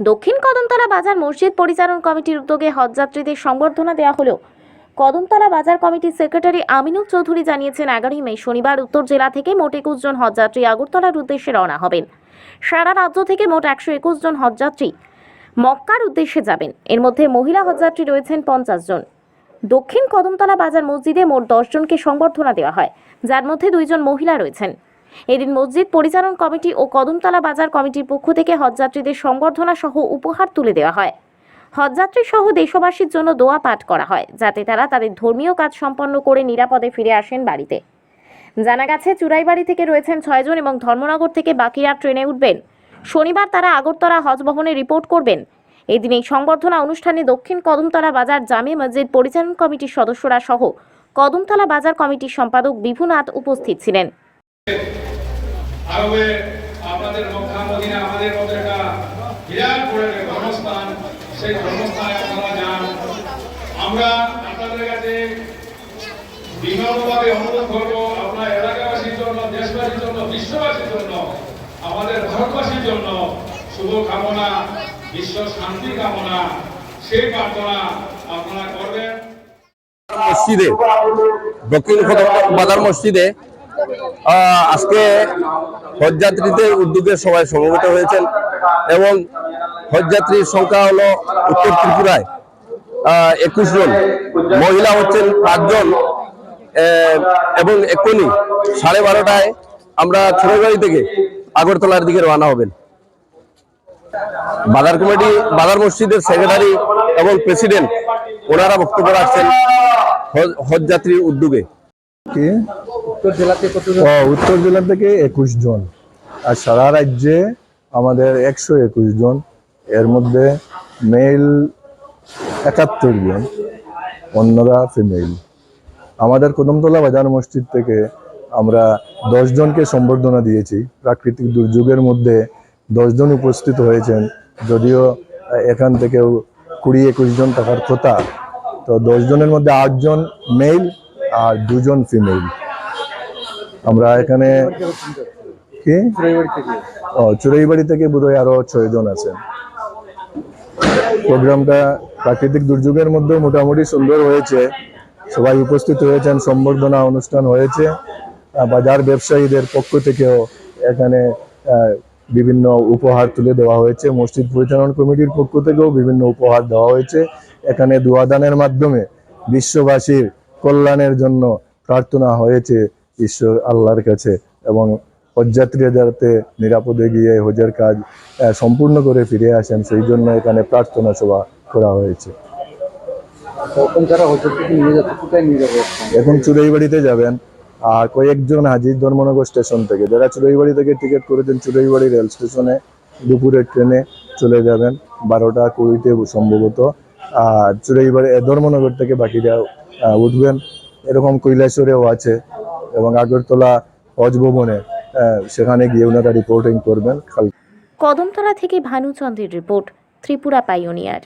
দক্ষিণ কদমতলা বাজার মসজিদ পরিচালন কমিটির উদ্যোগে হজযাত্রীদের সংবর্ধনা দেওয়া হলো কদমতলা বাজার কমিটির সেক্রেটারি আমিনুল চৌধুরী জানিয়েছেন, এগারোই মে শনিবার উত্তর জেলা থেকে মোট একুশ জন হজযাত্রী আগরতলার উদ্দেশ্যে রওনা হবেন। সারা রাজ্য থেকে মোট একশো একুশ জন হজযাত্রী মক্কার উদ্দেশ্যে যাবেন। এর মধ্যে মহিলা হজযাত্রী রয়েছেন পঞ্চাশ জন। দক্ষিণ কদমতলা বাজার মসজিদে মোট দশ জনকে সংবর্ধনা দেওয়া হয়, যার মধ্যে দুইজন মহিলা রয়েছেন। এদিন মসজিদ পরিচালন কমিটি ও কদমতলা বাজার কমিটির পক্ষ থেকে হজযাত্রীদের সংবর্ধনা সহ উপহার তুলে দেওয়া হয়। হজযাত্রী সহ দেশবাসীর জন্য দোয়া পাঠ করা হয়, যাতে তারা তাদের ধর্মীয় কাজ সম্পন্ন করে নিরাপদে ফিরে আসেন বাড়িতে। জানা গেছে চুরাইবাড়ি থেকে রয়েছেন ছয়জন এবং ধর্মনগর থেকে বাকিরা ট্রেনে উঠবেন। শনিবার তারা আগরতলা হজ ভবনে রিপোর্ট করবেন। এদিন এই সংবর্ধনা অনুষ্ঠানে দক্ষিণ কদমতলা বাজার জামে মসজিদ পরিচালন কমিটির সদস্যরা সহ কদমতলা বাজার কমিটির সম্পাদক বিভুনাথ উপস্থিত ছিলেন। আরবে আপনাদের মক্কা মদিনা আমাদের মতো একটা বিরাট বড় একটা ধর্মস্থান, সেই ধর্মস্থানে আপনারা যান। আমরা আপনাদের কাছে বিনম্রভাবে অনুরোধ করব, আপনার এলাকাবাসীর জন্য, দেশবাসীর জন্য, বিশ্ববাসীর জন্য, আমাদের ভারতবাসীর জন্য শুভ কামনা বিশ্ব শান্তি কামনা, সেই প্রার্থনা আপনারা করবেন। মসজিদে, দক্ষিণ বাজার মসজিদে আজকে হজযাত্রীদের উদ্যোগে সবাই সমবেত হয়েছেন এবং হজযাত্রীর সংখ্যা হলো উত্তর ত্রিপুরায়। একুশ জন। মহিলা হচ্ছেন পাঁচজন এবং এক্ষুনি সাড়ে বারোটায় আমরা ছোটবাড়ি থেকে আগরতলার দিকে রওনা হবেন। বাজার কমিটি, বাজার মসজিদের সেক্রেটারি এবং প্রেসিডেন্ট ওনারা বক্তব্য রাখছেন হজ- হজযাত্রীর উদ্যোগে। উত্তর জেলাতে কত ও, উত্তর জেলা থেকে একুশ জন। আর সারা রাজ্যে আমাদের একশো একুশ জন। এর মধ্যে মেল একাত্তর জন অন্যরা ফিমেল আমাদের কদমতলা বাজার মসজিদ থেকে আমরা দশ জনকে সম্বর্ধনা দিয়েছি। প্রাকৃতিক দুর্যোগের মধ্যে দশজন উপস্থিত হয়েছেন। যদিও এখান থেকেও কুড়ি একুশ জন থাকার কথা তো দশ জনের মধ্যে আটজন মেল আর দুজন ফিমেল আমরা এখানে কি? ও চুরাইবাড়ি থেকে বোধহয় আরও ছয় জন আছেন। প্রোগ্রামটা প্রাকৃতিক দুর্যোগের মধ্যে মোটামুটি সুন্দর হয়েছে। সবাই উপস্থিত হয়েছেন, সম্বর্ধনা অনুষ্ঠান হয়েছে। বাজার ব্যবসায়ীদের পক্ষ থেকেও এখানে বিভিন্ন উপহার তুলে দেওয়া হয়েছে। মসজিদ পরিচালনা কমিটির পক্ষ থেকেও বিভিন্ন উপহার দেওয়া হয়েছে। এখানে দুয়াদানের মাধ্যমে বিশ্ববাসীর কল্যাণের জন্য প্রার্থনা হয়েছে। ঈশ্বর আল্লাহর কাছে এবং হজযাত্রীরা যাতে নিরাপদে গিয়ে হজের কাজ সম্পূর্ণ করে ফিরে আসেন সেই জন্য এখানে প্রার্থনা সভা করা হয়েছে। এখন চুড়াইবাড়িতে যাবেন। আর কয়েকজন হাজির ধর্মনগর স্টেশন থেকে যারা চুড়াইবাড়ি থেকে টিকিট করেছেন চুড়াইবাড়ি রেল স্টেশনে দুপুরের ট্রেনে চলে যাবেন। বারোটা কুড়িতে সম্ভবত। আর চুড়াইবাড়ি ধর্মনগর থেকে বাকিরা উঠবেন। এরকম কৈলাসরেও আছে। এবং আগরতলা ভবনে সেখানে গিয়ে ওনারা রিপোর্টিং করবেন। কদমতলা থেকে ভানুচন্দ্রের রিপোর্ট ত্রিপুরা পাইওনিয়ার